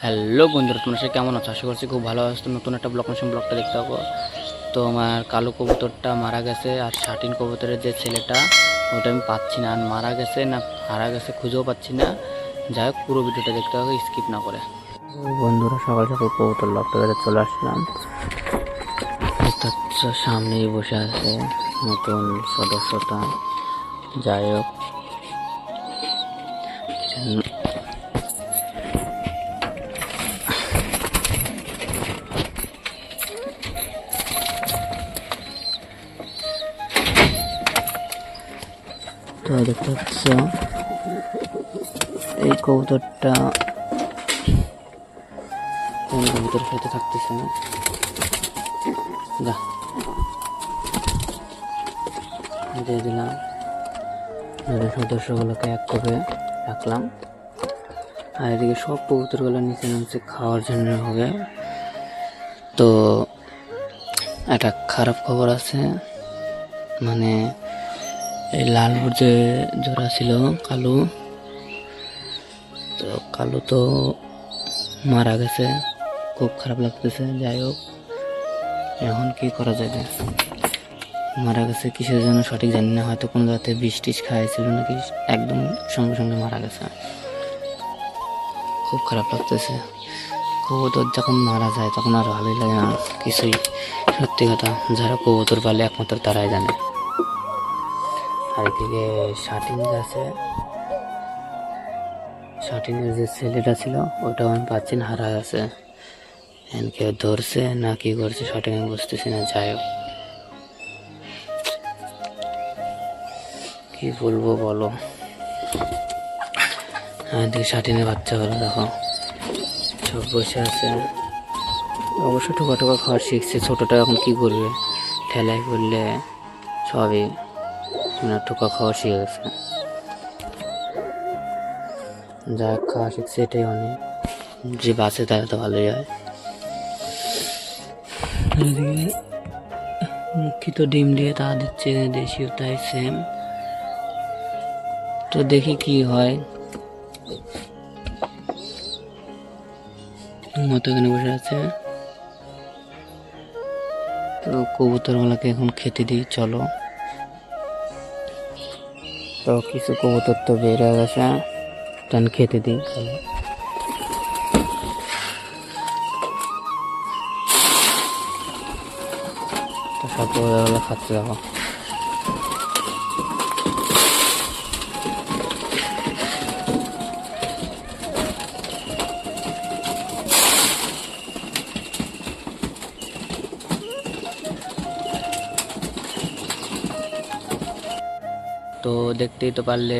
Hello বন্ধুরা তোমরা সে কেমন আছো? আশা করছি খুব ভালো আছো। নতুন একটা ব্লগ নতুন ব্লগটা দেখতে পাবো তো আমার কালো কবুতরটা মারা গেছে আর শাটিন কবুতরের যে ছেলেটা ওটা আমি পাচ্ছি না। আর মারা গেছে না হারা গেছে খুঁজেও পাচ্ছি না। যাই হোক পুরো ভিডিওটা দেখতে হবে স্কিপ না করে। বন্ধুরা সকাল সকাল কবুতর লকটা কাছে চলে আসলাম। সামনেই বসে আছে নতুন সদস্যটা যাই হোক। তো দেখতে পাচ্ছ এই কবুতরটা কোন কবুতরের সাথে থাকতেছে না। দিয়ে দিলাম। সদস্যগুলোকে এক করে রাখলাম। আর এদিকে সব কবুতরগুলো নিচে নামছে, খাওয়ার জন্য হবে। তো একটা খারাপ খবর আছে। মানে এই লাল যে জোড়া ছিল কালু। তো কালু তো মারা গেছে। খুব খারাপ লাগতেছে, যাই হোক। এখন কি করা যাবে? মারা গেছে কিসের জন্য সঠিক জানি না, হয়তো কোনো রাতে বিষ টিস খাইছিল নাকি একদম সঙ্গে সঙ্গে মারা গেছে। খুব খারাপ লাগতেছে। কবুতর যখন মারা যায় তখন আর ভালোই লাগে না, কিছুই। সত্যি কথা, যারা কবুতর পালে একমাত্র তারাই জানে। আর এদিকে শার্টিং আছে শার্টিংয়ের যে ছেলেটা ছিল, ওটাও আমি পাচ্ছি না হারা আছে। এনকে ধরছে না কি করছে শার্টিং আমি বুঝতেছি না, যাই হোক। কি বলব বলো? দেখি শার্টিনের বাচ্চাগুলো দেখো। সব বসে আছে। অবশ্য ঠোকা ঠোকা খাওয়া শিখছে, ছোটোটা এখন কি করবে? ঠেলায় করলে সবই। মানে ঠোকা খাওয়া শিখে গেছে যা খাওয়া শিখছে এটাই অনেক যে বাসে তারা তো ভালোই হয়। এদিকে মুখি তো ডিম দিয়ে তা দিচ্ছে দেশীয়, তাই সেম তো দেখি কি হয়। মতো এখানে বসে আছে। তো কবুতরগুলোকে এখন খেতে দিই, চলো। তো কিছু কবুতর তো হয়ে গেছে। টান খেতে দিই তো খাচ্ছে দেখো। তো দেখতেই তো পারলে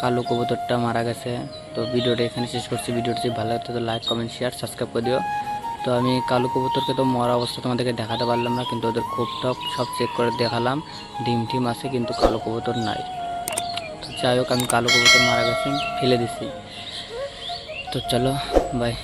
কালো কবুতরটা মারা গেছে। তো ভিডিওটা এখানে শেষ করছি। ভিডিওটি ভালো লাগতো তো লাইক, কমেন্ট শেয়ার সাবস্ক্রাইব করে দিও। তো আমি কালো কবুতরকে তো মরা অবস্থা তোমাদেরকে দেখাতে পারলাম না, কিন্তু ওদের খোপ টপ সব চেক করে দেখালাম। ডিম টিম আছে, কিন্তু কালো কবুতর নাই। তো যাই হোক, আমি কালো কবুতর মারা গেছি, ফেলে দিছি। তো চলো বাই